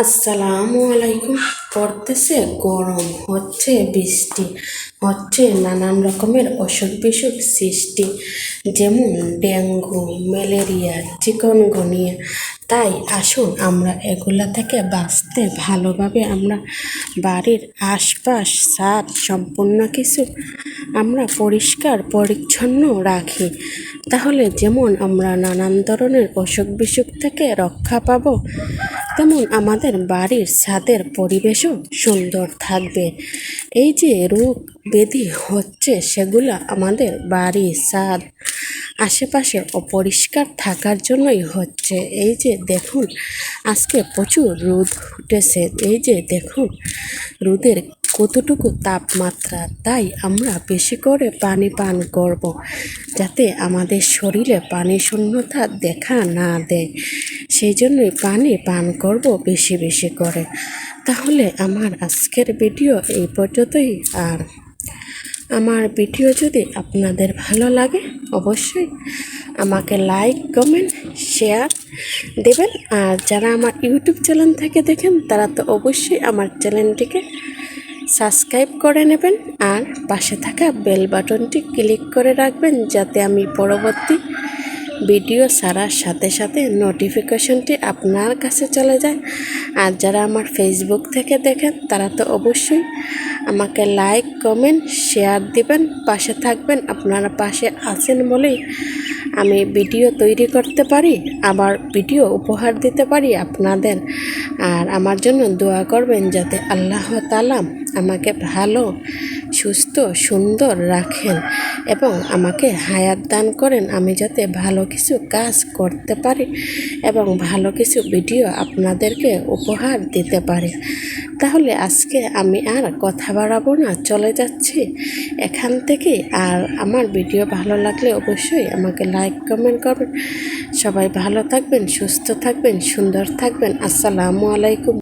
আসসালামু আলাইকুম। পড়তেছে গরম, হচ্ছে বৃষ্টি, হচ্ছে নানান রকমের অসুখ বিসুখ সৃষ্টি, যেমন ডেঙ্গু, ম্যালেরিয়া, চিকনগুনিয়া। তাই আসুন আমরা এগুলা থেকে বাঁচতে ভালোভাবে আমরা বাড়ির আশপাশ সাপ সম্পূর্ণ কিছু আমরা পরিষ্কার, পরিচ্ছন্ন রাখি। তাহলে যেমন আমরা নানান ধরনের অসুখ বিসুখ থেকে রক্ষা পাব, তেমন আমাদের বাড়ির ছাদের পরিবেশও সুন্দর থাকবে। এই যে রোগ ব্যাধি হচ্ছে সেগুলো আমাদের বাড়ি ছাদ, আশেপাশে অপরিষ্কার থাকার জন্যই হচ্ছে। এই যে দেখুন, আজকে প্রচুর রোদ উঠেছে। এই যে দেখুন, রোদের কতটুকু তাপমাত্রা, তাই আমরা বেশি করে পানি পান করব, যাতে আমাদের শরীরে পানি শূন্যতা দেখা না দেয়। সেই জন্যই পানি পান করব বেশি বেশি করে। তাহলে আমার আজকের ভিডিও এই পর্যন্তই। আর আমার ভিডিও যদি আপনাদের ভালো লাগে, অবশ্যই আমাকে লাইক, কমেন্ট, শেয়ার দেবেন। আর যারা আমার ইউটিউব চ্যানেল থেকে দেখেন, তারা তো অবশ্যই আমার চ্যানেলটিকে সাবস্ক্রাইব করে নেবেন আর পাশে থাকা বেল বাটনটি ক্লিক করে রাখবেন যাতে আমি পরবর্তী ভিডিও ছাড়ার সাথে সাথে নোটিফিকেশনটি আপনার কাছে চলে যায়। আর যারা আমার ফেসবুক থেকে দেখেন, তারা তো অবশ্যই আমাকে লাইক, কমেন্ট, শেয়ার দিবেন, পাশে থাকবেন। আপনারা পাশে আছেন বলেই আমি ভিডিও তৈরি করতে পারি, আবার ভিডিও উপহার দিতে পারি আপনাদের। আর আমার জন্য দোয়া করবেন যাতে আল্লাহ তালা আমাকে ভালো সুস্থ, সুন্দর রাখেন এবং আমাকে হায়াত দান করেন। আমি যাতে ভালো কিছু কাজ করতে পারি এবং ভালো কিছু ভিডিও আপনাদেরকে উপহার দিতে পারি। তাহলে আজকে আমি আর কথা বাড়াবো না, চলে যাচ্ছি এখান থেকে। আর আমার ভিডিও ভালো লাগলে অবশ্যই আমাকে লাইক, কমেন্ট করবেন। সবাই ভালো থাকবেন, সুস্থ থাকবেন, সুন্দর থাকবেন। আসসালামু আলাইকুম।